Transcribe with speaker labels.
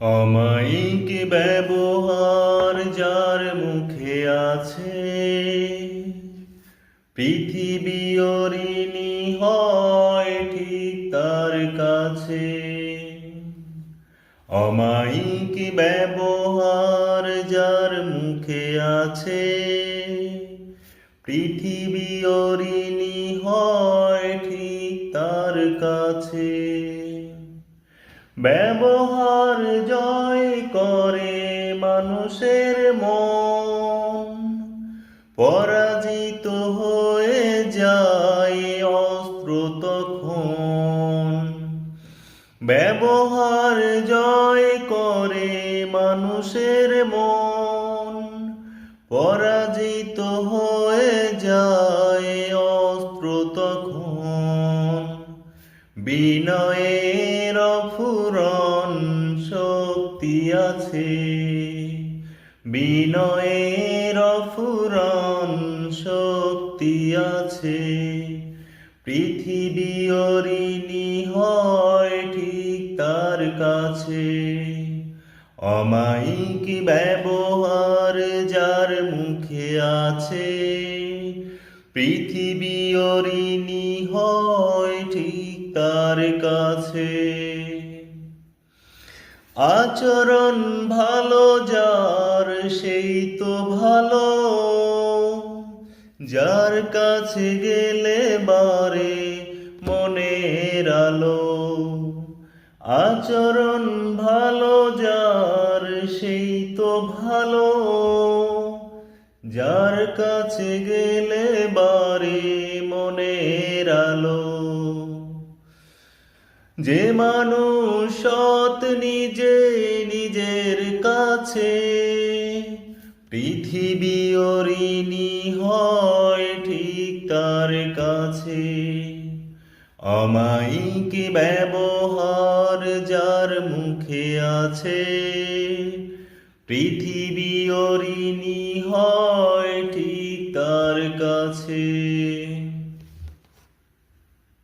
Speaker 1: অমায়িক ব্যবহার যার মুখে আছে, পৃথিবী অরিণী হয় ঠিক তার কাছে। অমায়িক ব্যবহার যার মুখে আছে, পৃথিবী অরিণী হয় ঠিক তার কাছে। ব্যবহার জয় করে মানুষের মন। পরাজিত হয়ে যায় অস্ত্র তখন। ব্যবহার জয় করে মানুষের মন। পরাজিত হয়ে যায় অস্ত্র তখন। বিনয়ের ফুরন শক্তি আছে। বিনয়ের ফুরন শক্তি আছে। পৃথিবী অরিণী হয় ঠিক তার কাছে। অমায়িক ব্যবহার যার মুখে আছে। পৃথিবী অরিণী হয় তার কাছে। আচরণ ভালো, যার সেই তো ভালো। যার কাছে গেলে বারে মনের আলো। আচরণ ভালো, যার সেই তো ভালো। যার কাছে গেলে বারে মনের আলো। যে মানুষ সৎ নিজে নিজের কাছে পৃথিবী অরিণী হয় ঠিক তার কাছে। অমায়িক ব্যবহার যার মুখে আছে, পৃথিবী অরিণী হয় ঠিক তার কাছে।